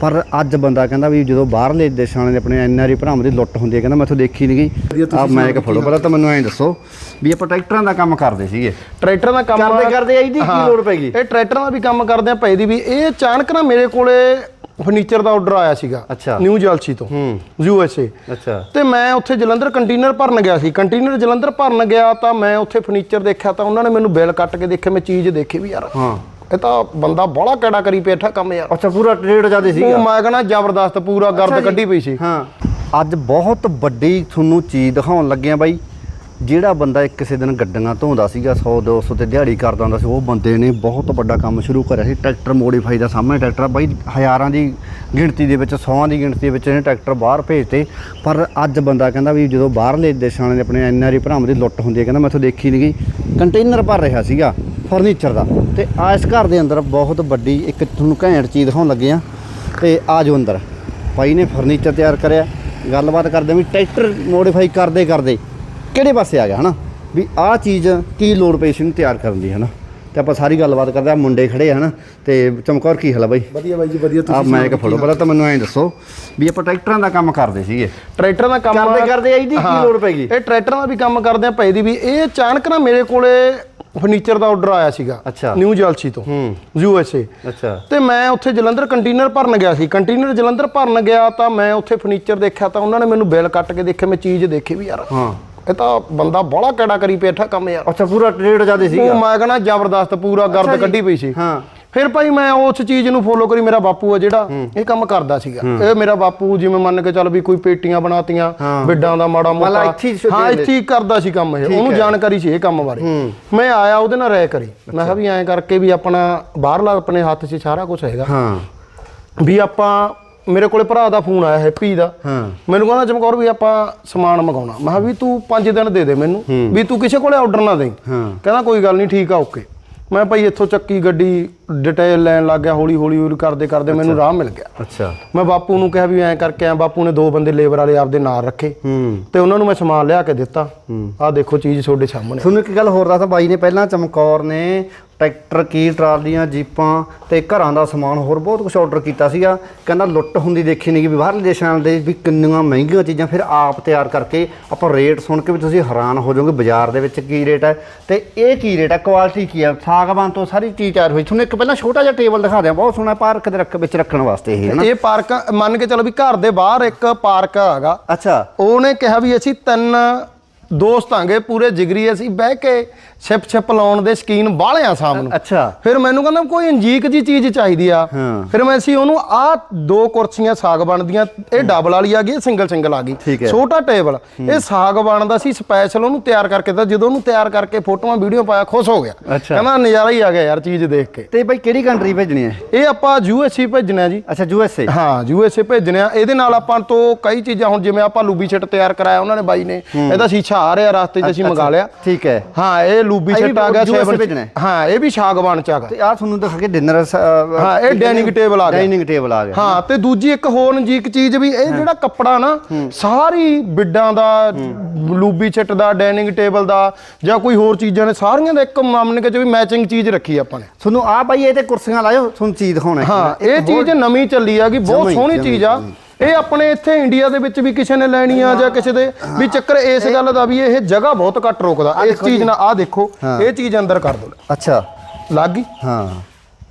ਪਰ ਅੱਜ ਬੰਦਾ ਕਹਿੰਦਾ ਵੀ ਜਦੋਂ ਬਾਹਰਲੇ ਦੇਸ਼ਾਂ ਵਾਲੇ ਆਪਣੇ ਐਨਆਰਈ ਭਰਾਵਾਂ ਦੀ ਲੁੱਟ ਹੁੰਦੀ ਹੈ ਕਹਿੰਦਾ ਮੈਥੋਂ ਦੇਖੀ ਨਹੀਂ ਗਈ। ਆ ਮੈਂ ਇੱਕ ਫੋਟੋ ਪਹਿਲਾਂ ਤਾਂ ਮੈਨੂੰ ਐਂ ਦੱਸੋ ਵੀ ਆਪਾਂ ਟਰੈਕਟਰਾਂ ਦਾ ਕੰਮ ਕਰਦੇ ਸੀਗੇ। ਟਰੈਕਟਰ ਦਾ ਕੰਮ ਕਰਦੇ ਕਰਦੇ ਇਹਦੀ ਕੀ ਹਾਂ, ਲੋੜ ਪੈ ਗਈ? ਇਹ ਟਰੈਕਟਰਾਂ ਦਾ ਵੀ ਕੰਮ ਕਰਦੇ ਆ ਪਈ ਦੀ ਵੀ ਇਹ ਅਚਾਨਕ ਨਾ ਮੇਰੇ ਕੋਲੇ ਫਰਨੀਚਰ ਦਾ ਆਰਡਰ ਆਇਆ ਸੀਗਾ। ਨਿਊ ਜਲਸੀ ਤੋਂ ਹੂੰ। ਯੂ ਐਸ ਏ ਅੱਛਾ। ਤੇ ਮੈਂ ਉੱਥੇ ਜਲੰਧਰ ਕੰਟੇਨਰ ਭਰਨ ਗਿਆ ਸੀ। ਕੰਟੇਨਰ ਜਲੰਧਰ ਭਰਨ ਗਿਆ ਤਾਂ ਮੈਂ ਉੱਥੇ ਫਰਨੀਚਰ ਦੇਖਿਆ ਤਾਂ ਉਹਨਾਂ ਨੇ ਮੈਨੂੰ ਬਿੱਲ ਕੱਟ ਕੇ ਦੇਖੇ ਮੈਂ ਚੀਜ਼ ਦੇਖੀ ਵੀ ਯਾਰ ਹਾਂ। ਇਹ ਤਾਂ ਬੰਦਾ ਬੜਾ ਕਿਹੜਾ ਕਰੀ ਬੈਠਾ ਕੰਮ ਯਾਰ। ਅੱਛਾ ਪੂਰਾ ਰੇਟ ਜ਼ਿਆਦਾ ਸੀਗਾ? ਉਹ ਮੈਂ ਕਹਿੰਦਾ ਜ਼ਬਰਦਸਤ ਪੂਰਾ ਗਰਦ। ਕੱਢੀ ਪਈ ਸੀ। ਹਾਂ। ਅੱਜ ਬਹੁਤ ਵੱਡੀ ਤੁਹਾਨੂੰ ਚੀਜ਼ ਦਿਖਾਉਣ ਲੱਗੇ ਆ ਬਾਈ। ਜਿਹੜਾ ਬੰਦਾ ਇੱਕ ਕਿਸੇ ਦਿਨ ਗੱਡੀਆਂ ਧੋਂਦਾ ਸੀਗਾ 100 200 ਤੇ ਦਿਹਾੜੀ ਕਰਦਾ ਹੁੰਦਾ ਸੀ ਉਹ ਬੰਦੇ ਨੇ ਬਹੁਤ ਵੱਡਾ ਕੰਮ ਸ਼ੁਰੂ ਕਰਿਆ ਸੀ। ਟਰੈਕਟਰ ਮੋਡੀਫਾਈ ਦਾ ਸਾਹਮਣੇ ਟਰੈਕਟਰ ਆ। ਬਾਈ ਹਜ਼ਾਰਾਂ ਦੀ ਗਿਣਤੀ ਦੇ ਵਿੱਚ ਸੌਆਂ ਦੀ ਗਿਣਤੀ ਦੇ ਵਿੱਚ ਇਹਨੇ ਟਰੈਕਟਰ ਬਾਹਰ ਭੇਜਤੇ। ਪਰ ਅੱਜ ਬੰਦਾ ਕਹਿੰਦਾ ਵੀ ਜਦੋਂ ਬਾਹਰਲੇ ਦੇਸ਼ਾਂ ਵਾਲੇ ਆਪਣੇ ਐਨਆਰਈ ਭਰਾਵਾਂ ਦੀ ਲੁੱਟ ਹੁੰਦੀ ਹੈ ਕਹਿੰਦਾ ਮੈਥੋਂ ਦੇਖੀ ਨਹੀਂ ਗਈ ਕੰਟੇਨਰ ਭਰ ਰਿਹਾ ਸੀਗਾ। ਫਰਨੀਚਰ ਦਾ। ਤੇ ਆ ਇਸ ਘਰ ਦੇ ਅੰਦਰ ਬਹੁਤ ਵੱਡੀ ਇੱਕ ਤੁਹਾਨੂੰ ਘੈਂਟ ਚੀਜ਼ ਦਿਖਾਉਣ ਲੱਗੇ ਆ ਤੇ ਆ ਜਾਓ ਅੰਦਰ। ਭਾਈ ਨੇ ਫਰਨੀਚਰ ਤਿਆਰ ਕਰਿਆ। ਗੱਲਬਾਤ ਕਰਦੇ ਵੀ ਟਰੈਕਟਰ ਮੋਡੀਫਾਈ ਕਰਦੇ ਕਰਦੇ ਕਿਹੜੇ ਪਾਸੇ ਆ ਗਿਆ, ਹਨਾ? ਵੀ ਆਹ ਚੀਜ਼ ਕੀ ਲੋੜ ਪਈ ਸੀ ਨੂੰ ਤਿਆਰ ਕਰਨ ਦੀ, ਹਨਾ? ਤੇ ਆਪਾਂ ਸਾਰੀ ਗੱਲਬਾਤ ਕਰਦੇ ਆ ਮੁੰਡੇ ਖੜੇ ਹਨਾ ਤੇ ਚਮਕੌਰ ਕੀ ਹਾਲ ਆ ਬਾਈ? ਵਧੀਆ ਬਾਈ ਜੀ ਵਧੀਆ ਆ ਮੈਂ ਇੱਕ ਫੋਟੋ ਪਹਿਲਾਂ ਤਾਂ ਮੈਨੂੰ ਐਂ ਦੱਸੋ ਵੀ ਆਪਾਂ ਟਰੈਕਟਰਾਂ ਦਾ ਕੰਮ ਕਰਦੇ ਸੀਗੇ। ਟਰੈਕਟਰ ਦਾ ਕੰਮ ਕਰਦੇ ਕਰਦੇ ਇਹਦੀ ਕੀ ਲੋੜ ਪੈ ਗਈ? ਇਹ ਟਰੈਕਟਰਾਂ ਦਾ ਵੀ ਕੰਮ ਕਰਦੇ ਆ ਪਈ ਦੀ ਵੀ। ਇਹ ਅਚਾਨਕ ਨਾ ਮੇਰੇ ਕੋਲੇ ਫਰਨੀਚਰ ਦਾ ਆਰਡਰ ਆਇਆ ਸੀਗਾ। ਨਿਊ ਜਲਸੀ ਤੋਂ ਹੂੰ। ਯੂ ਐਸ ਏ ਅੱਛਾ। ਤੇ ਮੈਂ ਉੱਥੇ ਜਲੰਧਰ ਕੰਟੇਨਰ ਭਰਨ ਗਿਆ ਸੀ। ਕੰਟੇਨਰ ਜਲੰਧਰ ਭਰਨ ਗਿਆ ਤਾਂ ਮੈਂ ਉੱਥੇ ਫਰਨੀਚਰ ਦੇਖਿਆ ਤਾਂ ਉਹਨਾਂ ਨੇ ਮੈਨੂੰ ਬਿੱਲ ਕੱਟ ਕੇ ਦੇਖੇ ਮੈਂ ਚੀਜ਼ ਦੇਖੀ ਵੀ ਯਾਰ ਹਾਂ। ਇਹ ਤਾਂ ਬੰਦਾ ਬੜਾ ਕਿਹੜਾ ਕਰੀ ਬੈਠਾ ਕੰਮ ਯਾਰ। ਅੱਛਾ ਪੂਰਾ ਰੇਟ ਜ਼ਿਆਦਾ ਸੀਗਾ। ਉਹ ਮੈਂ ਕਹਿੰਦਾ ਜ਼ਬਰਦਸਤ ਪੂਰਾ ਗਰਦ। ਕੱਢੀ ਪਈ ਸੀ। ਹਾਂ। ਫਿਰ ਭਾਈ ਮੈਂ ਉਸ ਚੀਜ਼ ਨੂੰ ਫੋਲੋ ਕਰੀ ਮੇਰਾ ਬਾਪੂ ਆ ਜਿਹੜਾ ਇਹ ਕੰਮ ਕਰਦਾ ਸੀਗਾ। ਇਹ ਮੇਰਾ ਬਾਪੂ ਜਿਵੇਂ ਮੰਨ ਕੇ ਚੱਲ ਵੀ ਕੋਈ ਪੇਟੀਆਂ ਬਣਾਤੀਆਂ। ਬਿੱਡਾਂ ਦਾ ਮਾੜਾ ਮੋਟਾ। ਹੀ ਇੱਥੇ ਹੀ ਕਰਦਾ ਸੀ ਕੰਮ ਇਹ। ਉਹਨੂੰ। ਜਾਣਕਾਰੀ ਸੀ ਇਹ ਕੰਮ ਬਾਰੇ। ਮੈਂ ਆਇਆ ਉਹਦੇ ਨਾਲ ਰਾਇ ਕਰੀ। ਮੈਂ ਕਿਹਾ ਵੀ ਐਂ ਕਰਕੇ ਵੀ ਆਪਣਾ ਬਾਹਰਲਾ ਆਪਣੇ ਹੱਥ 'ਚ ਸਾਰਾ ਕੁਝ ਹੈਗਾ। ਹਾਂ। ਵੀ ਆਪਾਂ ਮੇਰੇ ਕੋਲੇ ਭਰਾ ਦਾ ਫੋਨ ਆਇਆ ਹੈਪੀ ਦਾ। ਹਾਂ। ਮੈਨੂੰ ਕਹਿੰਦਾ ਚਮਕੌਰ ਵੀ ਆਪਾਂ ਸਮਾਨ ਮੰਗਾਉਣਾ। ਮੈਂ ਕਿਹਾ ਵੀ ਤੂੰ 5 ਦਿਨ ਦੇ ਦੇ ਮੈਨੂੰ ਵੀ ਤੂੰ ਕਿਸੇ ਕੋਲੇ ਆਰਡਰ ਨਾ ਦੇਈਂ। ਹਾਂ। ਕਹਿੰਦਾ ਕੋਈ ਗੱਲ ਨਹੀਂ ਠੀਕ ਆ ਓਕੇ ਮੈਂ ਭਾਈ ਇੱਥੋਂ ਚੱਕੀ ਗੱਡੀ ਡਿਟੇਲ ਲੈਣ ਲੱਗ ਗਿਆ ਹੌਲੀ ਹੌਲੀ ਕਰਦੇ ਕਰਦੇ ਮੈਨੂੰ ਰਾਹ ਮਿਲ ਗਿਆ। ਅੱਛਾ। ਮੈਂ ਬਾਪੂ ਨੂੰ ਕਿਹਾ ਵੀ ਐਂ ਕਰਕੇ ਆ ਬਾਪੂ ਨੇ ਦੋ ਬੰਦੇ ਲੇਬਰ ਵਾਲੇ ਆਪਦੇ ਨਾਲ ਰੱਖੇ। ਹੂੰ। ਤੇ ਉਹਨਾਂ ਨੂੰ ਮੈਂ ਸਮਾਨ ਲਿਆ ਕੇ ਦਿੱਤਾ। ਆਹ ਦੇਖੋ ਚੀਜ਼ ਤੁਹਾਡੇ ਸਾਹਮਣੇ। ਤੁਹਾਨੂੰ ਇੱਕ ਗੱਲ ਹੋਰ ਦੱਸਾਂ ਬਾਈ ਨੇ ਪਹਿਲਾਂ ਚਮਕੌਰ ਨੇ ਟਰੈਕਟਰ ਕੀ ਟਰਾਲੀਆਂ ਜੀਪਾਂ ਤੇ ਘਰਾਂ ਦਾ ਸਮਾਨ ਹੋਰ ਬਹੁਤ ਕੁਝ ਆਰਡਰ ਕੀਤਾ ਸੀਗਾ। ਕਹਿੰਦਾ ਲੁੱਟ ਹੁੰਦੀ ਦੇਖੀ ਨਹੀਂ ਕਿ ਵੀ ਬਾਹਰਲੇ ਦੇਸ਼ਾਂ ਦੇ ਵੀ ਕਿੰਨੀਆਂ ਮਹਿੰਗੀਆਂ ਚੀਜ਼ਾਂ ਫਿਰ ਆਪ ਤਿਆਰ ਕਰਕੇ ਆਪਾਂ ਰੇਟ ਸੁਣ ਕੇ ਵੀ ਤੁਸੀਂ ਹੈਰਾਨ ਹੋ ਜਾਓਗੇ ਬਾਜ਼ਾਰ ਦੇ ਵਿੱਚ ਕੀ ਰੇਟ ਹੈ। ਤੇ ਇਹ ਕੀ ਰੇਟ ਹੈ? ਕੁਆਲਿਟੀ ਕੀ ਹੈ? ਸਾਗਵਾਨ ਤੋਂ ਸਾਰੀ ਚੀਜ਼ ਤਿਆਰ ਹੋਈ। ਤੁਹਾਨੂੰ ਇੱਕ ਪਹਿਲਾਂ ਛੋਟਾ ਜਿਹਾ ਟੇਬਲ ਦਿਖਾ ਦਿਆਂ ਬਹੁਤ ਸੋਹਣਾ ਪਾਰਕ ਦੇ ਰੱਖ ਵਿੱਚ ਰੱਖਣ ਵਾਸਤੇ ਇਹ ਇਹ ਪਾਰਕ ਮੰਨ ਕੇ ਚਲੋ ਵੀ ਘਰ ਦੇ ਬਾਹਰ ਇੱਕ ਪਾਰਕ ਹੈਗਾ। ਅੱਛਾ। ਉਹਨੇ ਕਿਹਾ ਵੀ ਅਸੀਂ ਤਿੰਨ ਦੋਸਤ ਆਂਗੇ ਪੂਰੇ ਜਿਗਰੀ ਅਸੀਂ ਬਹਿ ਕੇ ਛਿਪ ਛਿਪ ਲਾਉਣ ਦੇ ਸ਼ਕੀਨ ਬਾਹਲਿਆਂ ਸਾਹਮ ਨੂੰ। ਅੱਛਾ। ਫਿਰ ਮੈਨੂੰ ਕਹਿੰਦਾ ਕੋਈ ਅੰਜੀਕ ਜੀ ਚੀਜ਼ ਚਾਹੀਦੀ ਆ। ਫਿਰ ਮੈਂ ਅਸੀਂ ਉਹਨੂੰ ਆ ਦੋ ਕੁਰਸੀਆਂ ਸਾਗ ਬਣਦੀਆਂ ਇਹ ਡਬਲ ਵਾਲੀ ਆ ਗਈ ਸਿੰਗਲ ਸਿੰਗਲ ਆ ਗਈ। ਛੋਟਾ ਟੇਬਲ। ਇਹ ਸਾਗ ਬਣਦਾ ਸੀ ਸਪੈਸ਼ਲ ਉਹਨੂੰ ਤਿਆਰ ਕਰਕੇ ਤਾਂ ਜਦੋਂ ਉਹਨੂੰ ਤਿਆਰ ਕਰਕੇ ਫੋਟੋਆਂ ਵੀਡੀਓ ਪਾਇਆ ਖੁਸ਼ ਹੋ ਗਿਆ। ਕਹਿੰਦਾ ਨਜ਼ਾਰਾ ਹੀ ਆ ਗਿਆ ਯਾਰ ਚੀਜ਼ ਦੇਖ ਕੇ। ਤੇ ਬਾਈ ਕਿਹੜੀ ਕੰਟਰੀ ਭੇਜਣੀ ਹੈ? ਇਹ ਆਪਾਂ ਯੂਐਸਏ ਭੇਜਣਾ ਜੀ। ਅੱਛਾ ਯੂ ਐਸ ਏ ਹਾਂ ਯੂਐਸਏ ਭੇਜਣੇ ਇਹਦੇ ਨਾਲ ਆਪਾਂ ਤੋਂ ਕਈ ਚੀਜ਼ਾਂ ਹੁਣ ਜਿਵੇਂ ਆਪਾਂ ਲੂਬੀ ਛਿੱਟ ਤਿਆਰ ਕਰਾਇਆ ਉਹਨਾਂ ਨੇ ਬਾਈ ਨੇ। ਇਹਦਾ ਸ਼ੀਸ਼ਾ ਆ ਰਿਹਾ ਰਸਤੇ 'ਚ ਅਸੀਂ ਮੰਗਾ ਲਿਆ। ਠੀਕ ਹੈ। ਹਾਂ ਇਹ ਲੂਬੀ ਛਿੱਟ ਆ ਗਿਆ ਭੇਜਣਾ ਹੈ? ਇਹ ਵੀ ਸਾਗਵਾਨ ਚ ਆ ਗਿਆ। ਤੇ ਆ ਤੁਹਾਨੂੰ ਦਿਖਾ ਕੇ ਡਿਨਰ ਹਾਂ, ਇਹ dining table ਆ ਗਿਆ। ਡਾਈਨਿੰਗ ਟੇਬਲ ਆ ਗਿਆ। ਹਾਂ ਤੇ ਦੂਜੀ ਇੱਕ ਹੋਰ ਨਜੀਕ ਚੀਜ਼ ਵੀ ਇਹ ਜਿਹੜਾ ਕੱਪੜਾ ਨਾ ਸਾਰੀ ਬਿੱਡਾਂ ਦਾ ਲੂਬੀ ਛਿੱਟ ਦਾ ਡਾਈਨਿੰਗ ਟੇਬਲ ਦਾ ਜਾਂ ਕੋਈ ਹੋਰ ਚੀਜ਼ਾਂ ਨੇ ਸਾਰੀਆਂ ਦਾ ਇੱਕ ਮਾਮਲੇ ਚ ਵੀ ਮੈਚਿੰਗ ਚੀਜ਼ ਰੱਖੀ ਆਪਾਂ ਨੇ। ਤੁਹਾਨੂੰ ਆ ਬਾਈ ਇਹ ਤੇ ਕੁਰਸੀਆਂ ਲਾਇਓ ਤੁਹਾਨੂੰ ਚੀਜ਼ ਦਿਖਾਉਣਾ ਹਾਂ। ਇੱਕ ਇਹ ਚੀਜ਼ ਨਵੀਂ ਚੱਲੀ ਆ ਕਿ ਬਹੁਤ ਸੋਹਣੀ ਚੀਜ਼ ਆ। ਇਹ ਆਪਣੇ ਇੱਥੇ ਇੰਡੀਆ ਦੇ ਵਿੱਚ ਵੀ ਕਿਸੇ ਨੇ ਲੈਣੀ ਆ ਜਾਂ ਕਿਸੇ ਦੇ ਵੀ ਚੱਕਰ ਇਸ ਗੱਲ ਦਾ ਵੀ ਇਹ ਜਗ੍ਹਾ ਬਹੁਤ ਘੱਟ ਰੋਕਦਾ। ਇਸ ਚੀਜ਼ ਨਾਲ ਆ ਦੇਖੋ। ਇਹ ਚੀਜ਼ ਅੰਦਰ ਕਰ ਦੋ। ਅੱਛਾ। ਲੱਗ ਗਈ? ਹਾਂ।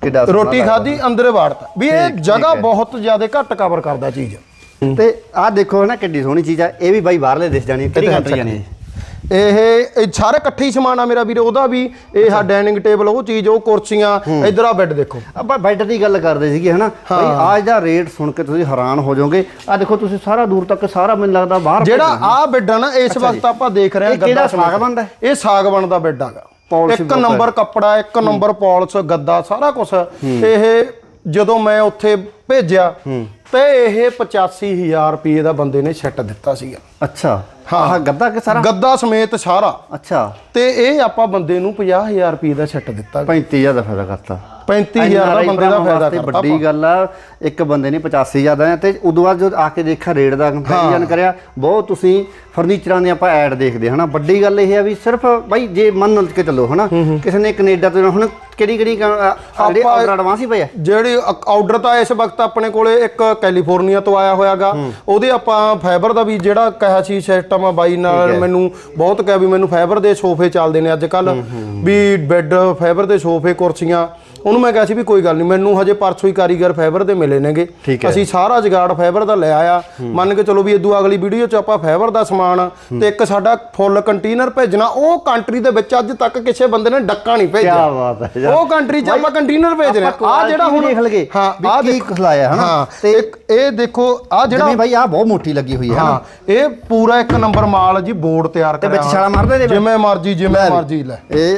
ਕਿੱਡਾ ਰੋਟੀ। ਖਾਦੀ ਅੰਦਰੇ ਵਾੜਤਾ। ਵੀ ਇਹ ਜਗ੍ਹਾ। ਬਹੁਤ ਜ਼ਿਆਦਾ ਘੱਟ ਕਵਰ ਕਰਦਾ ਚੀਜ਼। ਤੇ ਆ ਦੇਖੋ ਨਾ ਕਿੱਡੀ ਸੋਹਣੀ ਚੀਜ਼ ਆ। ਇਹ ਵੀ ਬਾਈ ਬਾਹਰਲੇ ਦੇਸ਼ ਜਾਣੀ। ਕਿਹੜੀ ਕੰਟਰੀ ਜਾਣੀ? ਇਹ ਇਹ ਸਾਰੇ ਇਕੱਠੇ ਹੀ ਸਮਾਨ ਆ ਮੇਰਾ ਵੀਰ ਉਹਦਾ ਵੀ ਇਹ ਆ ਡਾਈਨਿੰਗ ਟੇਬਲ ਉਹ ਚੀਜ਼ ਉਹ ਕੁਰਸੀਆਂ ਇਧਰ ਆ ਬੈੱਡ ਦੇਖੋ। ਆਪਾਂ ਬੈੱਡ ਦੀ ਗੱਲ ਕਰਦੇ ਸੀਗੇ ਹਨਾ? ਬਾਈ ਆਜ ਦਾ ਰੇਟ ਸੁਣ ਕੇ ਤੁਸੀਂ ਹੈਰਾਨ ਹੋ ਜਾਓਗੇ। ਆ ਦੇਖੋ ਤੁਸੀਂ ਸਾਰਾ ਦੂਰ ਤੱਕ ਸਾਰਾ ਮੈਨੂੰ ਲੱਗਦਾ ਬਾਹਰ ਜਿਹੜਾ। ਆ ਬੈੱਡ ਆ ਨਾ ਇਸ ਵਕਤ ਆਪਾਂ ਦੇਖ ਰਹੇ ਹਾਂ ਕਿਹੜਾ। ਸਾਗਵਾਨ ਦਾ? ਇਹ ਸਾਗਵਾਨ ਦਾ ਬੈੱਡ ਆਗਾ। ਇੱਕ। ਨੰਬਰ ਕੱਪੜਾ ਇੱਕ ਨੰਬਰ ਪਾਲਿਸ਼ ਗੱਦਾ ਸਾਰਾ ਕੁਝ ਇਹ ਜਦੋਂ ਮੈਂ ਉੱਥੇ ਭੇਜਿਆ ਤੇ ਇਹ 85000 ਰੁਪਏ ਦਾ ਬੰਦੇ ਨੇ ਸੈੱਟ ਦਿੱਤਾ ਸੀਗਾ। ਅੱਛਾ। ਆਹ ਗੱਦਾ ਕਿ ਸਾਰਾ? ਗੱਦਾ ਸਮੇਤ ਸਾਰਾ। ਅੱਛਾ। ਤੇ ਇਹ ਆਪਾਂ ਬੰਦੇ ਨੂੰ 50000 ਰੁਪਏ ਦਾ ਸੈੱਟ ਦਿੱਤਾ। 35000 ਦਾ ਫਾਇਦਾ ਕਰਤਾ। 35000 ਦਾ ਬੰਦੇ ਦਾ ਫਾਇਦਾ ਕਰਤਾ ਵੱਡੀ ਗੱਲ ਆ ਇੱਕ ਬੰਦੇ ਨੇ 85 ਜ਼ਿਆਦਾ ਤੇ ਉਦੋਂ ਬਾਅਦ ਜਦੋਂ ਆ ਕੇ ਦੇਖਿਆ ਰੇਟ ਦਾ ਕੰਪੈਰੀਜ਼ਨ ਕਰਿਆ। ਬਹੁਤ ਤੁਸੀਂ ਫਰਨੀਚਰਾਂ ਦੇ ਆਪਾਂ ਐਡ ਦੇਖਦੇ ਹਨਾ? ਵੱਡੀ ਗੱਲ ਇਹ ਆ ਵੀ ਸਿਰਫ ਬਾਈ ਜੇ ਮੰਨ ਕੇ ਚੱਲੋ ਹਨਾ? ਕਿਸੇ ਨੇ ਕੈਨੇਡਾ ਤੋਂ ਹੁਣ ਕਿਹੜੀ ਕਿਹੜੀ ਜਿਹੜੇ ਆਪਾਂ- ਆਰਡਰ ਐਡਵਾਂਸ ਹੀ ਪਏ ਆ? ਜਿਹੜੀ ਆਰਡਰ ਤਾਂ ਇਸ ਵਕਤ ਆਪਣੇ ਕੋਲੇ ਇੱਕ ਕੈਲੀਫੋਰਨੀਆ ਤੋਂ ਆਇਆ ਹੋਇਆਗਾ। ਉਹਦੇ ਆਪਾਂ ਫਾਈਬਰ ਦਾ ਵੀ ਜਿਹੜਾ ਕਿਹਾ ਸੀ ਸਿਸਟਮ ਆ ਬਾਈ ਨਾਲ ਮੈਨੂੰ ਬਹੁਤ ਕਿਹਾ ਵੀ ਮੈਨੂੰ ਫਾਈਬਰ ਦੇ ਸੋਫੇ ਚੱਲਦੇ ਨੇ ਅੱਜ ਕੱਲ ਵੀ ਬੈੱਡ ਫਾਈਬਰ ਦੇ ਸੋਫੇ ਕੁਰਸੀਆਂ। ਉਹਨੂੰ ਮੈਂ ਕਿਹਾ ਸੀ ਵੀ ਕੋਈ ਗੱਲ ਨਹੀਂ ਮੈਨੂੰ ਹਜੇ ਪਰਸੋਂ ਹੀ ਕਾਰੀਗਰ ਫਾਈਬਰ ਦੇ ਮਿਲੇ ਨੇਗੇ। ਅਸੀਂ ਸਾਰਾ ਜਗਾੜ ਫਾਈਬਰ ਦਾ ਲੈ ਆਇਆ। ਮੰਨ ਕੇ ਚਲੋ ਵੀ ਇਦੋਂ ਅਗਲੀ ਵੀਡੀਓ 'ਚ ਆਪਾਂ ਫਾਈਬਰ ਦਾ ਸਮਾਨ ਤੇ ਇੱਕ ਸਾਡਾ ਫੁੱਲ ਕੰਟੇਨਰ ਭੇਜਣਾ ਉਹ ਕੰਟਰੀ ਦੇ ਵਿੱਚ ਅੱਜ ਤੱਕ ਕਿਸੇ ਬੰਦੇ ਨੇ ਡੱਕਾ ਨਹੀਂ ਭੇਜਿਆ। ਕਿਆ ਬਾਤ ਹੈ ਯਾਰ। ਉਹ ਕੰਟਰੀ 'ਚ ਆਪਾਂ ਕੰਟੇਨਰ ਭੇਜ ਰਹੇ ਆ ਜਿਹੜਾ ਹੁਣ ਦੇਖ ਲਗੇ ਹਾਂ ਆ ਕੀ ਖਲਾਇਆ ਹਨਾ? ਤੇ ਇੱਕ ਇਹ ਦੇਖੋ ਆ ਜਿਹੜਾ ਜਿਵੇਂ ਬਾਈ ਆ ਬਹੁਤ ਮੋਟੀ ਲੱਗੀ ਹੋਈ ਹੈ ਹਾਂ ਹਨਾ ਇਹ ਪੂਰਾ ਇੱਕ ਨੰਬਰ ਮਾਲ ਜੀ ਬੋਰਡ ਤਿਆਰ ਤੇ ਕਰਿਆ ਵਿੱਚ ਛਾਲਾ ਮਾਰਦੇ? ਜਿਵੇਂ ਮਰਜ਼ੀ ਜਿਵੇਂ ਮਰਜ਼ੀ ਲੈ। ਇਹ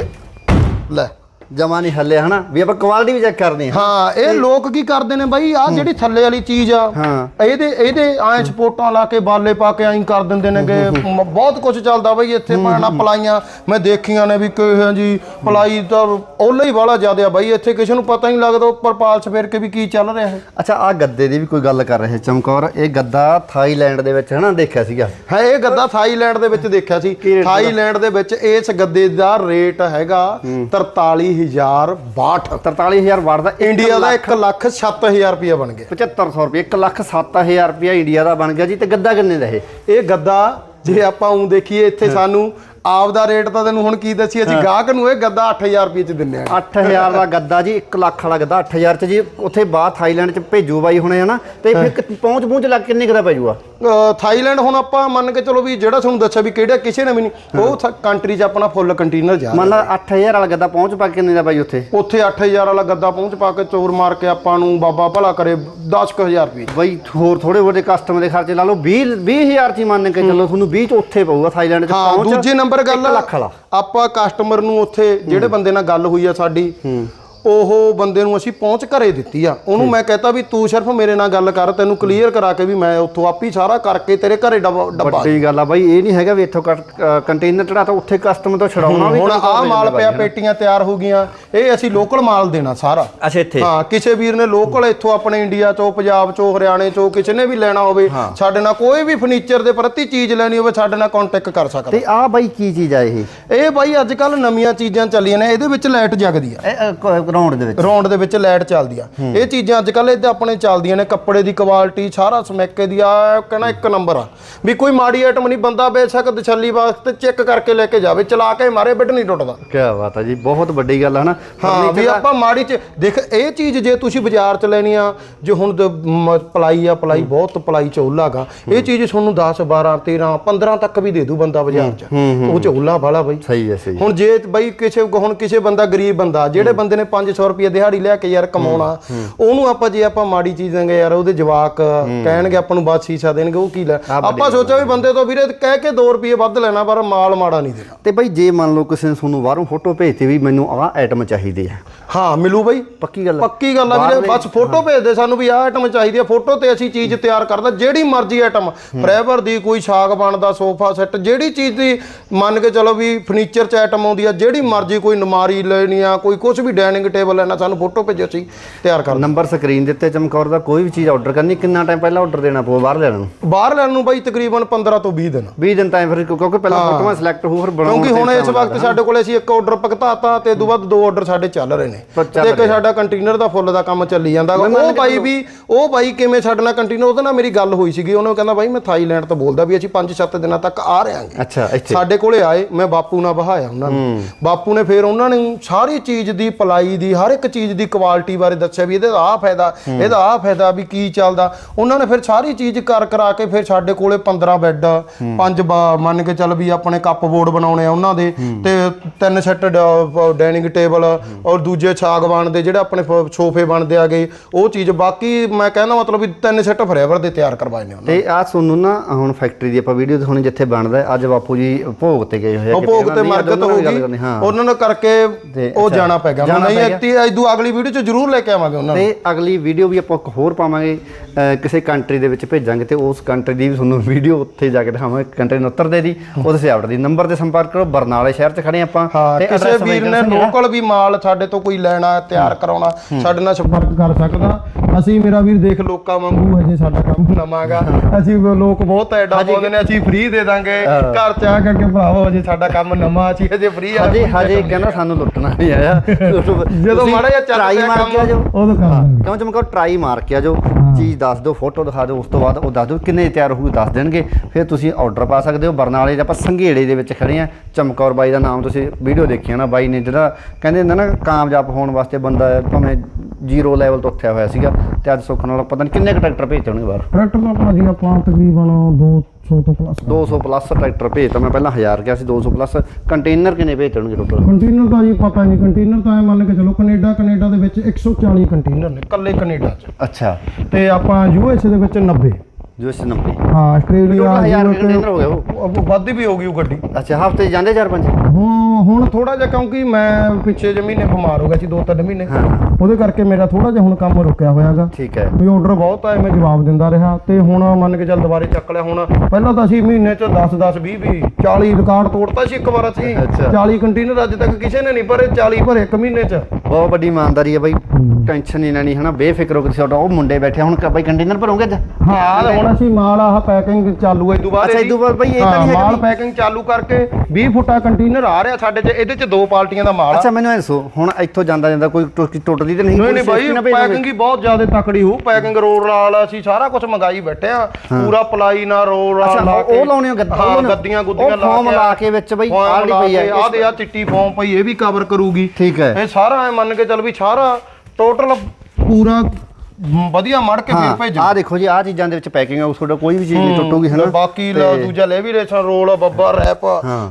ਲੈ। ਜਮਾ ਨਹੀਂ ਹੱਲੇ ਹਨਾ? ਵੀ ਆਪਾਂ ਕੁਆਲਿਟੀ ਵੀ ਚੈੱਕ ਕਰਨੀ ਹੈ। ਹਾਂ ਇਹ ਲੋਕ ਕੀ ਕਰਦੇ ਨੇ ਬਾਈ? ਆ ਜਿਹੜੀ ਥੱਲੇ ਵਾਲੀ ਚੀਜ਼ ਆ ਹਾਂ। ਇਹਦੇ ਇਹਦੇ ਐਂ ਸਪੋਰਟਾਂ ਲਾ ਕੇ ਬਾਲੇ ਪਾ ਕੇ ਐਂ ਕਰ ਦਿੰਦੇ ਨੇਗੇ। ਮ- ਬਹੁਤ ਕੁਝ ਚੱਲਦਾ ਬਾਈ ਇੱਥੇ ਪਾਣਾ ਪਲਾਈਆਂ ਮੈਂ ਦੇਖੀਆਂ ਨੇ ਵੀ ਕਿਹਾ ਜੀ ਪਲਾਈ ਤਾਂ ਉਹਲੇ ਹੀ ਵਾਲਾ ਜ਼ਿਆਦਾ ਆ ਬਾਈ। ਇੱਥੇ ਕਿਸੇ ਨੂੰ ਪਤਾ ਹੀ ਨਹੀਂ ਲੱਗਦਾ ਉੱਪਰ ਪਾਲਸ ਫੇਰ ਕੇ ਵੀ ਕੀ ਚੱਲ ਰਿਹਾ ਹੈ। ਅੱਛਾ ਆ ਗੱਦੇ ਦੀ ਵੀ ਕੋਈ ਗੱਲ ਕਰ ਰਹੇ ਚਮਕੌਰ। ਇਹ ਗੱਦਾ ਥਾਈਲੈਂਡ ਦੇ ਵਿੱਚ ਹਨਾ ਦੇਖਿਆ ਸੀਗਾ? ਹੈ ਇਹ ਗੱਦਾ ਥਾਈਲੈਂਡ ਦੇ ਵਿੱਚ ਦੇਖਿਆ ਸੀ। ਕੀ ਥਾਈਲੈਂਡ ਦੇ ਵਿੱਚ ਇਸ ਗੱਦੇ ਦਾ ਰੇਟ ਹੈਗਾ 43062 43000 ਵਾਟ ਦਾ ਇੰਡੀਆ ਦਾ 1 ਲੱਖ 7000 ਰੁਪਇਆ ਬਣ ਗਿਆ। 7500 ਰੁਪਏ 1 ਲੱਖ 7000 ਰੁਪਏ ਇੰਡੀਆ ਦਾ ਬਣ ਗਿਆ ਜੀ ਤੇ ਗੱਦਾ ਕਿੰਨੇ ਦਾ ਇਹ? ਇਹ ਗੱਦਾ ਜੇ ਆਪਾਂ ਉਂ ਦੇਖੀਏ ਇੱਥੇ ਸਾਨੂੰ ਆਪ ਦਾ ਰੇਟ ਤਾਂ ਤੈਨੂੰ ਹੁਣ ਕੀ ਦੱਸੀ ਅਸੀਂ ਗਾਹਕ ਨੂੰ ਇਹ ਗੱਦਾ 8000 ਰੁਪਏ ਚ ਦਿੰਨੇ ਆ। 8000 ਦਾ ਗੱਦਾ ਜੀ 1 ਲੱਖ ਵਾਲਾ ਗੱਦਾ 8000 ਚ ਜੀ ਉੱਥੇ ਬਾਅਦ ਥਾਈਲੈਂਡ ਚ ਭੇਜੂ ਬਾਈ ਹੁਣੇ ਹਨਾ ਤੇ ਫਿਰ ਪਹੁੰਚ ਪਹੁੰਚ ਲੱਗ ਕਿੰਨੇ ਕੁ ਦਾ ਪੈ ਜੂਗਾ? ਥਾਈਲੈਂਡ ਹੁਣ ਆਪਾਂ ਮੰਨ ਕੇ ਚਲੋ ਵੀ ਜਿਹੜਾ ਤੁਹਾਨੂੰ ਦੱਸਿਆ ਵੀ ਕਿਹੜਾ ਕਿਸੇ ਨੇ ਵੀ ਨਹੀਂ ਉਹ ਕੰਟਰੀ 'ਚ ਆਪਣਾ ਫੁੱਲ ਕੰਟੇਨਰ ਜਾ ਮੰਨ ਲਾ 8000 ਵਾਲਾ ਗੱਦਾ ਪਹੁੰਚ ਪਾ ਕੇ ਕਿੰਨੇ ਦਾ ਬਾਈ ਉੱਥੇ? ਉੱਥੇ 8000 ਵਾਲਾ ਗੱਦਾ ਪਹੁੰਚ ਪਾ ਕੇ ਚੋਰ ਮਾਰ ਕੇ ਆਪਾਂ ਨੂੰ ਬਾਬਾ ਭਲਾ ਕਰੇ 10000 ਰੁਪਏ। ਬਾਈ ਹੋਰ ਥੋੜੇ ਬਹੁਤੇ ਕਸਟਮਰ ਦੇ ਖਰਚੇ ਲਾ ਲਓ 20 20000 ਚ ਹੀ ਮੰਨ ਕੇ ਚੱਲੋ ਤੁਹਾਨੂੰ 20 ਚ ਉੱਥੇ ਪਊਗਾ ਥਾਈਲੈਂਡ ਚ ਪਹੁੰਚ ਦੂਜੀ ਨੰਬਰ ਗੱਲ 1 ਲੱਖ ਵਾਲਾ। ਆਪਾਂ ਕਸਟਮਰ ਨੂੰ ਉੱਥੇ ਜਿਹੜੇ ਬੰਦੇ ਨਾਲ ਗੱਲ ਹੋਈ ਆ ਸਾਡੀ ਉਹ ਬੰਦੇ ਨੂੰ ਅਸੀਂ ਪਹੁੰਚ ਘਰੇ ਦਿੱਤੀ ਆ। ਉਹਨੂੰ ਮੈਂ ਕਹਤਾ ਵੀ ਤੂੰ ਸਿਰਫ ਮੇਰੇ ਨਾਲ ਗੱਲ ਕਰ ਤੈਨੂੰ ਕਲੀਅਰ ਕਰਾ ਕੇ ਵੀ ਮੈਂ ਉੱਥੋਂ ਆਪੀ ਸਾਰਾ ਕਰਕੇ ਤੇਰੇ ਘਰੇ ਡੱਬਾ ਵੱਡੀ ਗੱਲ ਆ ਬਾਈ ਇਹ ਨਹੀਂ ਹੈਗਾ ਵੀ ਇੱਥੋਂ ਕੰਟੇਨਰ ਚੜਾ ਤਾਂ ਉੱਥੇ ਕਸਟਮਰ ਤੋਂ ਛਡਾਉਣਾ ਵੀ ਹੁਣ ਆਹ ਮਿਲ ਪਿਆ ਪੇਟੀਆਂ ਤਿਆਰ ਹੋ ਗਈਆਂ ਇਹ ਅਸੀਂ ਲੋਕਲ ਮਾਲ ਦੇਣਾ ਸਾਰਾ। ਅੱਛਾ ਇੱਥੇ। ਹਾਂ ਕਿਸੇ ਵੀਰ ਨੇ ਲੋਕਲ ਇੱਥੋਂ ਆਪਣੇ ਇੰਡੀਆ ਚੋਂ ਪੰਜਾਬ ਚੋਂ ਹਰਿਆਣੇ ਚੋਂ ਕਿਸੇ ਨੇ ਵੀ ਲੈਣਾ ਹੋਵੇ ਸਾਡੇ ਨਾਲ ਕੋਈ ਵੀ ਫਰਨੀਚਰ ਦੇ ਪ੍ਰਤੀ ਚੀਜ਼ ਲੈਣੀ ਹੋਵੇ ਸਾਡੇ ਨਾਲ ਕੰਟੈਕਟ ਕਰ ਸਕਦਾ। ਤੇ ਆ ਬਾਈ ਕੀ ਚੀਜ਼ ਆ ਇਹ? ਇਹ ਬਾਈ ਅੱਜ ਕੱਲ ਨਵੀਆਂ ਚੀਜ਼ਾਂ ਚੱਲੀਆਂ ਨੇ ਇਹਦੇ ਵਿੱਚ ਲਾਈਟ ਜਗਦੀ ਆ। ਗਰਾਊਂਡ ਦੇ ਵਿੱਚ। ਰੌਂਡ ਦੇ ਵਿੱਚ ਲਾਈਟ ਚੱਲਦੀ ਆ। ਇਹ ਚੀਜ਼ਾਂ ਅੱਜ ਕੱਲ ਇੱਥੇ ਆਪਣੇ ਚੱਲਦੀਆਂ ਨੇ ਕੱਪੜੇ ਦੀ ਕੁਆਲਿਟੀ ਸਾਰਾ ਸਮੈਕੇ ਦੀ ਆ ਕਹਿੰਦਾ ਇੱਕ ਨੰਬਰ ਆ। ਵੀ ਕੋਈ ਮਾੜੀ ਆਈਟਮ ਨਹੀਂ ਬੰਦਾ ਬੇਸ਼ੱਕ ਦਛੱਲੀ ਵਾਸਤੇ ਚੈੱਕ ਕਰਕੇ ਲੈ ਕੇ ਜਾਵੇ ਚਲਾ ਕੇ ਮਾਰੇ ਬਿੱਡ ਨਹੀਂ ਟੁੱਟਦਾ। ਕੀ ਬਾਤ ਆ ਜੀ ਬਹੁਤ ਵੱਡੀ ਗੱਲ ਹੈ ਨਾ ਹਾਂ ਵੀ ਆਪਾਂ ਮਾੜੀ ਚ ਦੇਖ ਇਹ ਚੀਜ਼ ਜੇ ਤੁਸੀਂ ਬਾਜ਼ਾਰ ਚ ਲੈਣੀ ਆ ਜੇ ਹੁਣ ਪਲਾਈ ਆ ਪਲਾਈ ਬਹੁਤ ਪਲਾਈ ਚੋਲਾਗਾ ਇਹ ਚੀਜ਼ ਤੁਹਾਨੂੰ 10 12 13 15 ਤੱਕ ਵੀ ਦੇ ਦੂ ਬੰਦਾ ਬਾਜ਼ਾਰ ਚ। ਉਹ ਚੋਲਾ ਵਾਲਾ ਬਈ। ਸਹੀ ਹੈ ਸਹੀ ਹੁਣ ਜੇ ਬਈ ਕਿਸੇ ਹੁਣ ਕਿਸੇ ਬੰਦਾ ਗਰੀਬ ਬੰਦਾ ਜਿਹੜੇ ਬੰਦੇ ਨੇ 500 ਰੁਪਏ ਦਿਹਾੜੀ ਲੈ ਕੇ ਯਾਰ ਕਮਾਉਣਾ। ਉਹਨੂੰ ਆਪਾਂ ਜੇ ਆਪਾਂ ਮਾੜੀ ਚੀਜ਼ ਦਾਂਗੇ ਯਾਰ ਉਹਦੇ ਜਵਾਕ ਕਹਿਣਗੇ ਆਪਾਂ ਨੂੰ ਬਾਅਦ ਸ਼ੀਸ਼ਾ ਦੇਣਗੇ ਉਹ ਕੀ ਲੈ? ਆਪਾਂ ਸੋਚਿਆ ਵੀ ਬੰਦੇ ਤੋਂ ਵੀਰੇ ਕਹਿ ਕੇ 2 ਰੁਪਏ ਵੱਧ ਲੈਣਾ ਪਰ ਮਾਲ ਮਾੜਾ ਨਹੀਂ ਦੇਣਾ। ਤੇ ਬਾਈ ਜੇ ਮੰਨ ਲਓ ਕਿਸੇ ਨੇ ਤੁਹਾਨੂੰ ਬਾਹਰੋਂ ਫੋਟੋ ਭੇਜਤੀ ਵੀ ਮੈਨੂੰ ਆਹ ਆਈਟਮ ਚਾਹੀਦੀ ਹੈ ਹਾਂ ਮਿਲੂ ਬਈ। ਪੱਕੀ ਗੱਲ ਆ? ਪੱਕੀ ਗੱਲ ਆ ਵੀਰੇ ਬਸ ਫੋਟੋ ਭੇਜ ਦੇ ਸਾਨੂੰ ਵੀ ਆਹ ਆਈਟਮ ਚਾਹੀਦੀ ਆ ਫੋਟੋ ਤੇ ਅਸੀਂ ਚੀਜ਼ ਤਿਆਰ ਕਰਦਾ ਜਿਹੜੀ ਮਰਜ਼ੀ ਆਈਟਮ ਫਰੇਵਰ ਦੀ ਕੋਈ ਸਾਗ ਬਣਦਾ ਸੋਫਾ ਸੈੱਟ ਜਿਹੜੀ ਚੀਜ਼ ਦੀ ਮੰਨ ਕੇ ਚਲੋ ਵੀ ਫਰਨੀਚਰ ਚ ਆਈਟਮ ਆਉਂਦੀ ਆ ਜਿਹੜੀ ਮਰਜ਼ੀ ਕੋਈ ਨਮਾਰੀ ਲੈਣੀ ਆ ਕੋਈ ਕੁਝ ਵੀ ਡਾਈਨਿੰਗ ਟੇਬਲ ਲੈਣਾ ਸਾਨੂੰ ਫੋਟੋ ਭੇਜੋ ਅਸੀਂ ਤਿਆਰ ਕਰ ਨੰਬਰ ਸਕਰੀਨ ਦਿੱਤੇ ਚਮਕੌਰ ਦਾ ਕੋਈ ਵੀ ਚੀਜ਼ ਆਰਡਰ ਕਰਨੀ ਕਿੰਨਾ ਟਾਈਮ ਪਹਿਲਾਂ ਆਰਡਰ ਦੇਣਾ ਪਊ ਬਾਹਰ ਲੈਣ ਨੂੰ? ਬਾਹਰ ਲੈਣ ਨੂੰ ਬਾਈ ਤਕਰੀਬਨ 15 ਤੋਂ 20 ਦਿਨ। 20 ਦਿਨ ਟਾਈਮ ਫਿਰ ਕਿਉਂਕਿ ਪਹਿਲਾਂ ਫੋਟੋਆਂ ਸਿਲੈਕਟ ਹੋ ਫਿਰ ਬਣਾਉਣ ਕਿਉਂਕਿ ਹੁਣ ਇਸ ਵਕਤ ਸਾਡੇ ਕੋਲੇ ਅਸੀਂ ਇੱਕ ਆਰਡਰ ਭਗਤਾਤਾ ਤੇ ਤੋਂ ਬਾਅਦ ਦੋ ਆਰਡਰ ਸਾਡੇ ਚੱਲ ਰਹੇ ਨੇ। ਤੇ ਇੱਕ ਸਾਡਾ ਕੰਟੇਨਰ ਦਾ ਫੁੱਲ ਦਾ ਕੰਮ ਚੱਲੀ ਜਾਂਦਾ। ਉਹ ਬਾਈ ਵੀ ਉਹ ਬਾਈ ਕਿਵੇਂ ਸਾਡੇ ਨਾਲ ਕੰਟੇਨਰ ਉਹਦੇ ਨਾਲ ਮੇਰੀ ਗੱਲ ਹੋਈ ਸੀਗੀ। ਉਹਨੇ ਕਹਿੰਦਾ ਬਾਈ ਮੈਂ ਥਾਈਲੈਂਡ ਤੋਂ ਬੋਲਦਾ ਵੀ ਅਸੀਂ 5-7 ਦਿਨਾਂ ਤੱਕ ਆ ਰਹੇ ਹਾਂਗੇ ਅੱਛਾ ਇੱਥੇ। ਸਾਡੇ ਕੋਲੇ ਆਏ ਮੈਂ ਬਾਪੂ ਨਾਲ ਬਹਾਇਆ ਉਹਨਾਂ ਨੂੰ। ਬਾਪੂ ਨੇ ਫਿਰ ਉਹਨਾਂ ਨੂੰ ਸਾਰੀ ਚੀਜ਼ ਦੀ ਪਲਾਈ ਦੀ ਹਰ ਇੱਕ ਚੀਜ਼ ਦੀ ਕੁਆਲਿਟੀ ਬਾਰੇ ਦੱਸਿਆ ਵੀ ਇਹਦਾ ਆਹ ਫਾਇਦਾ ਇਹਦਾ ਆਹ ਫਾਇਦਾ ਵੀ ਕੀ ਚੱਲਦਾ। ਉਹਨਾਂ ਨੇ ਫਿਰ ਸਾਰੀ ਚੀਜ਼ ਕਰ ਕਰਾ ਕੇ ਫਿਰ ਸਾਡੇ ਕੋਲੇ 15 ਬੈੱਡ ਪੰਜ ਮੰਨ ਕੇ ਚੱਲ ਵੀ ਆਪਣੇ ਕੱਪ ਬੋਰਡ ਬਣਾਉਣੇ ਆ ਉਹਨਾਂ ਦੇ ਤੇ ਤਿੰਨ ਸੈੱਟ ਡਾਈਨਿੰਗ ਟੇਬਲ ਔਰ ਦੂਜੇ ਸਾਗਵਾਨ ਦੇ ਜਿਹੜੇ ਆਪਣੇ ਸੋਫੇ ਬਣਦੇ ਆਗੇ ਉਹ ਚੀਜ਼ ਬਾਕੀ ਮੈਂ ਕਹਿੰਦਾ ਮਤਲਬ ਵੀ ਤਿੰਨ ਸੈੱਟ ਫਰੇਵਰ ਦੇ ਤਿਆਰ ਕਰਵਾਏ ਨੇ ਉਹਨਾਂ ਤੇ ਆ ਤੁਹਾਨੂੰ ਨਾ ਹੁਣ ਫੈਕਟਰੀ ਦੀ ਆਪਾਂ ਵੀਡੀਓ ਦਿਖਾਉਣੀ ਜਿੱਥੇ ਬਣਦਾ। ਅੱਜ ਬਾਪੂ ਜੀ ਭੋਗ ਤੇ ਗਏ ਹੋਏ ਆ ਭੋਗ ਤੇ ਉਹਨਾਂ ਹੋ। ਗਈ ਉਹਨਾਂ ਨੂੰ ਕਰਕੇ ਉਹ ਜਾਣਾ ਪੈ ਗਿਆ। ਨਹੀਂ ਪੈ ਛੇਤੀ ਇਦੋਂ ਅਗਲੀ ਵੀਡੀਓ 'ਚ ਜ਼ਰੂਰ ਲੈ ਕੇ ਆਵਾਂਗੇ ਉਹਨਾਂ ਨੂੰ। ਤੇ ਅਗਲੀ ਵੀਡੀਓ ਵੀ ਆਪਾਂ ਇੱਕ ਹੋਰ ਪਾਵਾਂਗੇ। ਕਿਸੇ ਕੰਟਰੀ ਦੇ ਵਿੱਚ ਭੇਜਾਂਗੇ ਤੇ ਉਸ ਕੰਟਰੀ ਦੀ ਵੀ ਤੁਹਾਨੂੰ ਵੀਡੀਓ ਉੱਥੇ ਜਾ ਕੇ ਦਿਖਾਵਾਂਗੇ ਕੰਟਰੀ ਨੂੰ ਉਤਰਦੇ ਦੀ ਉਹਦੇ ਸਿਆਵਟ ਦੀ। ਨੰਬਰ ਤੇ ਸੰਪਰਕ ਕਰੋ ਬਰਨਾਲੇ ਸ਼ਹਿਰ 'ਚ ਖੜੇ ਆਪਾਂ ਤੇ ਕਿਸੇ ਵੀਰ ਨੇ। ਲੋਕਲ ਵੀ ਮਾਲ ਸਾਡੇ ਤੋਂ ਕੋਈ ਲੈਣਾ ਤਿਆਰ ਕਰਾਉਣਾ ਸਾਡੇ ਨਾਲ ਸੰਪਰਕ ਕਰ ਸਕਦਾ। ਅਸੀਂ ਮੇਰਾ ਵੀਰ ਦੇਖ ਲੋਕਾਂ ਵਾਂਗੂ ਹਜੇ ਸਾਡਾ ਕੰਮ ਨਵਾਂਗਾ। ਅਸੀਂ ਲੋਕ ਬਹੁਤ ਐਡਾ ਪਾਉਂਦੇ ਨੇ ਅਸੀਂ ਫ੍ਰੀ ਦੇ ਦਾਂਗੇ। ਘਰ ਚ ਆ ਕਰਕੇ ਭਰਾਵੋ ਹਜੇ ਸਾਡਾ ਕੰਮ ਨਵਾਂ ਅਸੀਂ ਹਜੇ ਫ੍ਰੀ ਆ। ਹਜੇ ਹਜੇ ਕਹਿੰਦਾ ਸਾਨੂੰ ਲੁੱਟਣਾ ਨਹੀਂ ਆਇਆ। ਜਦੋਂ ਮਾੜਾ ਜਿਹਾ ਚੱਲ ਟਰਾਈ ਪਿਆ ਮਾਰ ਕੇ ਆ ਜਾਓ। ਉਦੋਂ ਕਰ ਕਿਉਂ ਚਮਕੋ ਟਰਾਈ ਮਾਰ ਕੇ ਆ ਜਾਓ। ਚੀਜ਼ ਦੱਸ ਦਿਓ ਫੋਟੋ ਦਿਖਾ ਦਿਓ, ਉਸ ਤੋਂ ਬਾਅਦ ਉਹ ਦੱਸ ਦਿਓ ਕਿੰਨੇ ਤਿਆਰ ਹੋਊਗੀ, ਦੱਸ ਦੇਣਗੇ। ਫਿਰ ਤੁਸੀਂ ਆਰਡਰ ਪਾ ਸਕਦੇ ਹੋ। ਬਰਨਾਲੇ 'ਚ ਆਪਾਂ ਸੰਘੇੜੇ ਦੇ ਵਿੱਚ ਖੜੇ ਆ ਚਮਕੌਰ ਬਾਈ ਦਾ ਨਾਮ ਤੁਸੀਂ ਵੀਡੀਓ ਦੇਖਿਆ ਨਾ, ਬਾਈ ਨੇ ਜਿਹੜਾ ਕਹਿੰਦੇ ਹੁੰਦੇ ਨਾ, ਕਾਮਯਾਬ ਹੋਣ ਵਾਸਤੇ ਬੰਦਾ ਭਾਵੇਂ ਜ਼ੀਰੋ ਲੈਵਲ ਤੋਂ ਉੱਠਿਆ ਹੋਇਆ ਸੀਗਾ ਤੇ ਅੱਜ ਸੁੱਖ ਨਾਲ ਪਤਾ ਨਹੀਂ ਕਿੰਨੇ ਕੁ ਟਰੈਕਟਰ ਭੇਜਤੇ ਹੋਣਗੇ ਬਾਹਰ? ਟਰੈਕਟਰ ਦਾ ਭਾਜੀ ਆਪਾਂ ਤਕਰੀਬਨ 200 ਤੋਂ ਪਲੱਸ 200 ਪਲੱਸ ਟਰੈਕਟਰ ਭੇਜਤਾ ਮੈਂ ਪਹਿਲਾਂ 1000 ਕਿਹਾ ਸੀ 200 ਪਲੱਸ ਕੰਟੇਨਰ ਕਿੰਨੇ ਭੇਜਤੇ ਹੋਣਗੇ ਟੋਟਲ ਕੰਟੇਨਰ ਦਾ ਜੀ ਪਤਾ ਨਹੀਂ ਕੰਟੇਨਰ ਤਾਂ ਐ ਮੰਨ ਕੇ ਚਲੋ ਕੈਨੇਡਾ ਕੈਨੇਡਾ ਦੇ ਵਿੱਚ 140 ਕੰਟੇਨਰ ਨੇ ਕੱਲੇ ਕੈਨੇਡਾ 'ਚ। ਅੱਛਾ। ਤੇ ਆਪਾਂ ਯੂਐਸਏ ਦੇ ਵਿੱਚ 90 ਜੋ ਇਸ 90 ਹਾਂ ਆਸਟ੍ਰੇਲੀਆ ਟੋਟਲ 1000 ਯੂਰਪ, ਕੰਟੇਨਰ ਹੋ ਗਏ ਉਹ? ਉਹ ਵੱਧ ਵੀ ਹੋ ਗਈ ਉਹ ਗੱਡੀ। ਅੱਛਾ ਹਫ਼ਤੇ ਜਾਂਦੇ ਚਾਰ ਪੰਜ? ਹਾਂ ਹੁਣ ਥੋੜਾ ਜਿਹਾ ਕਿਉਂਕਿ ਮੈਂ ਪਿੱਛੇ ਜੇ ਮਹੀਨੇ ਬਿਮਾਰ ਹੋ ਗਿਆ ਸੀ ਦੋ ਤਿੰਨ ਮਹੀਨੇ। ਹਾਂ ਉਹਦੇ ਕਰਕੇ ਮੇਰਾ ਥੋੜਾ ਜਿਹਾ ਹੁਣ ਕੰਮ ਰੁਕਿਆ ਹੋਇਆਗਾ ਠੀਕ ਹੈ। ਵੀ ਆਰਡਰ ਬਹੁਤ ਆਏ ਮੈਂ ਜਵਾਬ ਦਿੰਦਾ ਰਿਹਾ। ਤੇ ਹੁਣ ਮੰਨ ਕੇ ਚੱਲ ਦੁਬਾਰੇ ਚੱਕ ਲਿਆ ਹੁਣ ਪਹਿਲਾਂ ਤਾਂ ਅਸੀਂ ਮਹੀਨੇ ਚ 10 10 20 20 40 ਰਿਕਾਰਡ ਤੋੜਤਾ ਸੀ ਇੱਕ ਵਾਰ ਅਸੀਂ। ਅੱਛਾ। 40 ਕੰਟੇਨਰ ਅੱਜ ਤੱਕ ਕਿਸੇ ਨੇ ਨਹੀਂ ਭਰੇ 40 ਭਰੇ ਇੱਕ ਮਹੀਨੇ ਚ। ਬਹੁਤ ਵੱਡੀ ਇਮਾਨਦਾਰੀ ਹੈ ਬਾਈ। ਟੈਨਸ਼ਨ ਨਹੀਂ ਲੈਣੀ ਹਨਾ? ਬੇਫਿਕਰ ਹੋ ਕੇ ਤੁਹਾਡਾ ਉਹ ਮੁੰਡੇ ਬੈਠੇ ਆ, ਹੁਣ ਕ- ਬਾਈ ਕੰਟੇਨਰ ਭਰੋਗੇ ਅੱਜ ਹਾਂ ਤੇ ਹੁਣ ਅਸੀਂ ਮਾਲ ਆਹ ਪੈਕਿੰਗ ਚਾਲੂ ਹੈ ਇਦੋਂ ਬਾਅਦ ਅੱਛਾ, ਇਹਦੀ। ਇਦੋਂ ਬਾਅਦ ਬਈ ਇਹ ਤਾਂ ਹਾਂ, ਨਹੀਂ ਹੈਗਾ ਮਾਲ ਵੀ- ਪੈਕਿੰਗ ਚਾਲੂ ਕਰਕੇ 20 ਫੁੱਟਾ ਕੰਟੇਨਰ ਆ ਰਿਹਾ ਸਾਡੇ ਚ ਇਹਦੇ ਚ ਦੋ ਪਾਰਟੀਆਂ ਦਾ ਮਾਲ ਆ। ਅੱਛਾ ਮੈਨੂੰ ਦੱਸੋ ਹੁਣ ਇੱਥੋਂ ਜਾਂਦਾ ਜਾਂਦਾ ਕੋਈ ਟੁੱਟ- ਟੁੱਟਦੀ ਤੇ ਨਹੀਂ ਨਹੀਂ ਕੋਈ ਨਹੀਂ ਨਾਲ ਭੇਜੋਗੇ? ਪੈਕਿੰਗ ਹੀ ਬਹੁਤ ਜ਼ਿਆਦਾ ਤਕੜੀ ਹੋ ਪੈਕਿੰਗ ਰੋਲ ਨਾਲ ਅਸੀਂ ਸਾਰਾ ਕੁਝ ਮੰਗਾਈ ਬੈਠੇ ਆ। ਪੂਰਾ ਪਲਾਈ ਨਾਲ ਰੋਲ ਅੱਛਾ, ਲਾ ਉਹ- ਕੇ। ਉਹ ਲਾਉਣੇ ਗੱਦ- ਉਹ ਹਾਂ ਲਾਉਣੇ ਆ। ਗੱਦੀਆਂ ਗੁੱਦੀਆਂ ਉਹ foam ਲਾ ਕੇ ਵਿੱਚ ਬਈ ਆਹ ਜਿਹੜੀ ਲਾ ਪਈ ਆ, ਕੇ, ਇਸ- ਆਹ ਦੇ ਆ ਚਿੱਟੀ ਫੋਮ ਪਈ ਇਹ ਵੀ ਕਵਰ ਕਰੂਗੀ। ਠੀਕ ਹੈ। ਇਹ ਸਾਰਾ ਐ ਮੰਨ ਕੇ ਚੱਲ ਵੀ ਸਾਰਾ ਟੋਟਲ ਪੂਰਾ ਵਧੀਆ ਮੜ ਕੇ ਫਿਰ ਭੇਜ ਆਹ ਦੇਖੋ ਜੀ ਆਹ ਚੀਜ਼ਾਂ ਦੇ ਵਿੱਚ ਪੈਕਿੰਗ ਆ ਤੁਹਾਡਾ ਕੋਈ ਵੀ ਚੀਜ਼ ਨਹੀਂ ਟੁੱਟੂਗੀ ਹਨਾ ਬਾਕੀ ਲ- ਦੂਜਾ ਲੈਵੀਰੇਸ਼ਨ ਰੋਲ ਬੱਬਾ ਰੈਪ।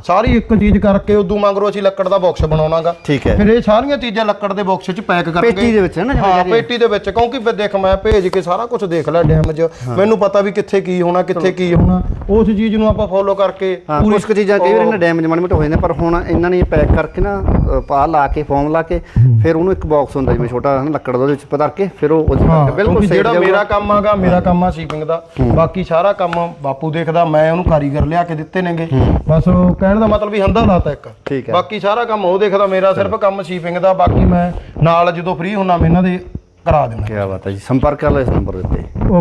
ਸਾਰੀ ਇੱਕ ਚੀਜ਼ ਕਰਕੇ ਉਦੋਂ ਮਗਰੋਂ ਅਸੀਂ ਲੱਕੜ ਦਾ ਬਾਕਸ ਬਣਾਉਣਾਗਾ। ਠੀਕ ਹੈ। ਫਿਰ ਇਹ ਸਾਰੀਆਂ ਚੀਜ਼ਾਂ ਲੱਕੜ ਦੇ ਬਾਕਸ 'ਚ ਪੈਕ ਕਰਕੇ ਪੇਟੀ ਦੇ ਵਿੱਚ ਹੈ ਨਾ ਹਾਂ। ਪੇਟੀ ਦੇ ਵਿੱਚ ਕਿਉਂਕਿ ਫਿਰ ਦੇਖ ਮੈਂ ਭੇਜ ਕੇ ਸਾਰਾ ਕੁਝ ਦੇਖ ਲਿਆ ਡੈਮ 'ਚ ਮੈਨੂੰ ਪਤਾ ਵੀ ਕਿੱਥੇ ਕੀ ਹੋਣਾ ਕਿੱਥੇ ਕੀ ਹੋਣਾ। ਉਸ ਚੀਜ਼ ਨੂੰ ਆਪਾਂ ਫੋਲੋ ਕਰਕੇ ਹਾਂ ਕੁਝ ਚੀਜ਼ਾਂ ਕਈ ਵਾਰ ਇਹਨਾਂ ਡੈਮੇਜ ਮਾੜੇ ਮੋਟੇ ਹੋ ਜਾਂਦੇ ਪਰ ਹੁਣ ਇਹਨਾਂ ਨੇ ਪੈਕ ਕਰਕੇ ਨਾ ਪਾ ਲਾ ਕੇ ਫੋਮ ਲਾ ਕੇ ਫਿਰ ਉਹਨੂੰ ਇੱਕ ਬਾਕਸ ਹੁੰਦਾ ਜਿਵੇਂ ਛੋਟਾ ਲੱਕੜ ਦਾ ਉਹਦੇ ਵਿੱਚ ਪਾ ਕੇ ਫਿਰ ਉਹ ਹਾਂ ਬਿਲਕੁਲ ਜਿਹੜਾ। ਮੇਰਾ ਕੰਮ ਆਗਾ ਮੇਰਾ ਕੰਮ ਆ ਸ਼ਿਪਿੰਗ ਦਾ। ਬਾਕੀ ਸਾਰਾ ਕੰਮ ਬਾਪੂ ਦੇਖਦਾ ਮੈਂ ਉਹਨੂੰ ਕਾਰੀਗਰ ਲਿਆ ਕੇ ਦਿੱਤੇ ਨੇਗੇ। ਬਸ ਉਹ ਕਹਿਣ ਦਾ ਮਤਲਬ ਵੀ ਹੰਦਾ ਲਾਤਾ ਇੱਕ। ਠੀਕ ਹੈ। ਬਾਕੀ ਸਾਰਾ ਕੰਮ ਉਹ ਦੇਖਦਾ ਮੇਰਾ ਸਿਰਫ ਕੰਮ ਸ਼ਿਪਿੰਗ ਦਾ ਬਾਕੀ ਮੈਂ ਨਾਲ ਜਦੋਂ ਫ੍ਰੀ ਹੁੰਨਾ ਮੈਂ ਇਹਨਾਂ ਦੇ ਕਰਾ ਦਿੰਦਾ। ਕੀ ਬਾਤ ਹੈ ਜੀ ਸੰਪਰਕ ਕਰ ਲਓ ਇਸ ਨੰਬਰ ਉੱਤੇ।